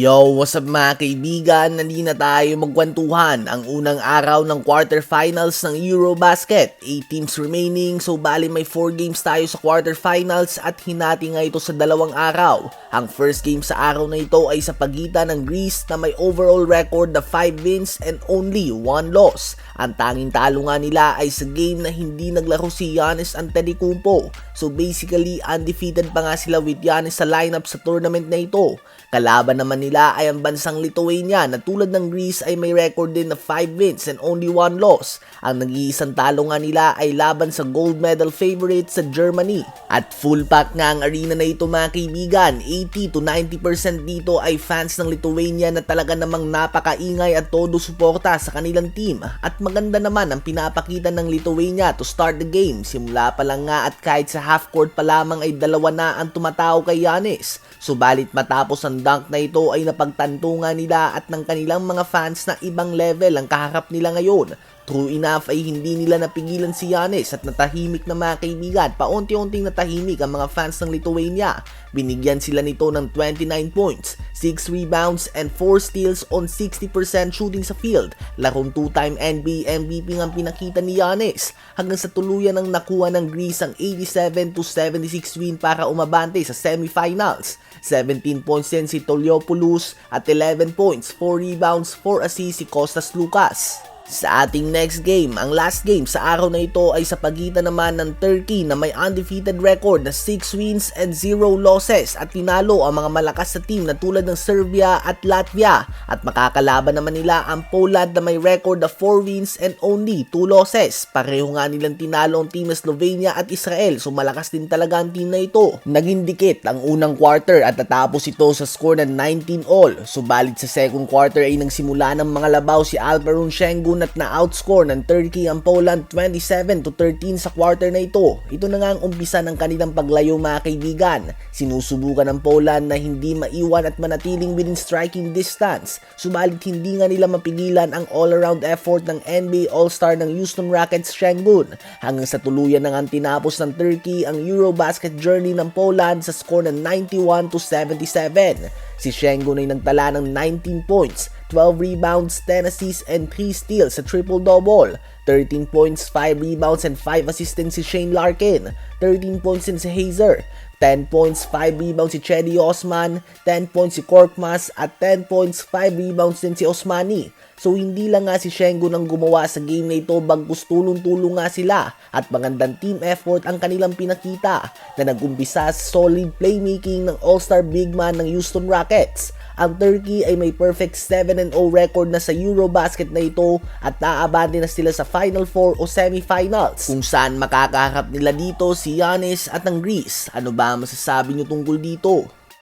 Yo, what's up mga kaibigan? Nandi na tayo magkwentuhan ang unang araw ng quarterfinals ng Eurobasket. 8 teams remaining, so bali may 4 games tayo sa quarterfinals at hinati nga ito sa dalawang araw. Ang first game sa araw na ito ay sa pagitan ng Greece na may overall record na 5 wins and only 1 loss. Ang tanging talo nga nila ay sa game na hindi naglaro si Giannis Antetokounmpo. So basically, undefeated pa nga sila with Giannis sa lineup sa tournament na ito. Kalaban naman nila ay ang bansang Lithuania na tulad ng Greece ay may record din na 5 wins and only 1 loss. Ang nag-iisang talo nga nila ay laban sa gold medal favorite sa Germany. At full pack nga ang arena na ito mga kaibigan. 80 to 90% dito ay fans ng Lithuania na talaga namang napakaingay at todo suporta sa kanilang team. At maganda naman ang pinapakita ng Lithuania to start the game. Simula pa lang nga at kahit sa half court pa lamang ay dalawa na ang tumataw kay Giannis. Subalit matapos ang dunk na ito ay napagtanto nga nila at ng kanilang mga fans na ibang level ang kaharap nila ngayon. True enough ay hindi nila napigilan si Giannis at natahimik na mga kaibigan. Paunti-unting natahimik ang mga fans ng Lithuania. Binigyan sila nito ng 29 points, 6 rebounds, and 4 steals on 60% shooting sa field. Larong 2-time NBA MVP ang pinakita ni Giannis hanggang sa tuluyan ng nakuha ng Greece ang 87 to 76 win para umabante sa semifinals. 17 points din si Toliopoulos at 11 points, 4 rebounds, 4 assists si Costas Lucas. Sa ating next game, ang last game sa araw na ito ay sa pagitan naman ng Turkey na may undefeated record na 6 wins and 0 losses at tinalo ang mga malakas na team na tulad ng Serbia at Latvia at makakalaban naman nila ang Poland na may record na 4 wins and only 2 losses. Pareho nga nilang tinalo ang team ng Slovenia at Israel so malakas din talaga ang team na ito. Naging dikit ang unang quarter at natapos ito sa score na 19 all. Subalit sa second quarter ay nagsimula ng mga labaw si Alperon Şengün at na-outscore ng Turkey ang Poland 27 to 13 sa quarter na ito. Ito na nga ang umpisa ng kanilang paglayo mga kaibigan. Sinusubukan ng Poland na hindi maiwan at manatiling within striking distance. Subalit hindi nga nila mapigilan ang all-around effort ng NBA All-Star ng Houston Rockets Şengün. Hanggang sa tuluyan na nga tinapos ng Turkey ang Eurobasket journey ng Poland sa score ng 91 to 77. Si Şengün ay nagtala ng 19 points, 12 rebounds, 10 assists, and 3 steals sa triple-double. 13 points, 5 rebounds, and 5 assists si Shane Larkin. 13 points din si Hazer. 10 points, 5 rebounds si Chedi Osman, 10 points si Korkmaz, at 10 points, 5 rebounds din si Osmani. So hindi lang nga si Şengün ang gumawa sa game na ito bagkus tulong-tulong nga sila at magandang team effort ang kanilang pinakita na nagumpisa sa solid playmaking ng all-star big man ng Houston Rockets. Ang Turkey ay may perfect 7-0 record na sa Eurobasket na ito at naaabante na sila sa Final 4 o semifinals kung saan makakaharap nila dito si Giannis at ang Greece. Ano ba ang masasabi nyo tungkol dito?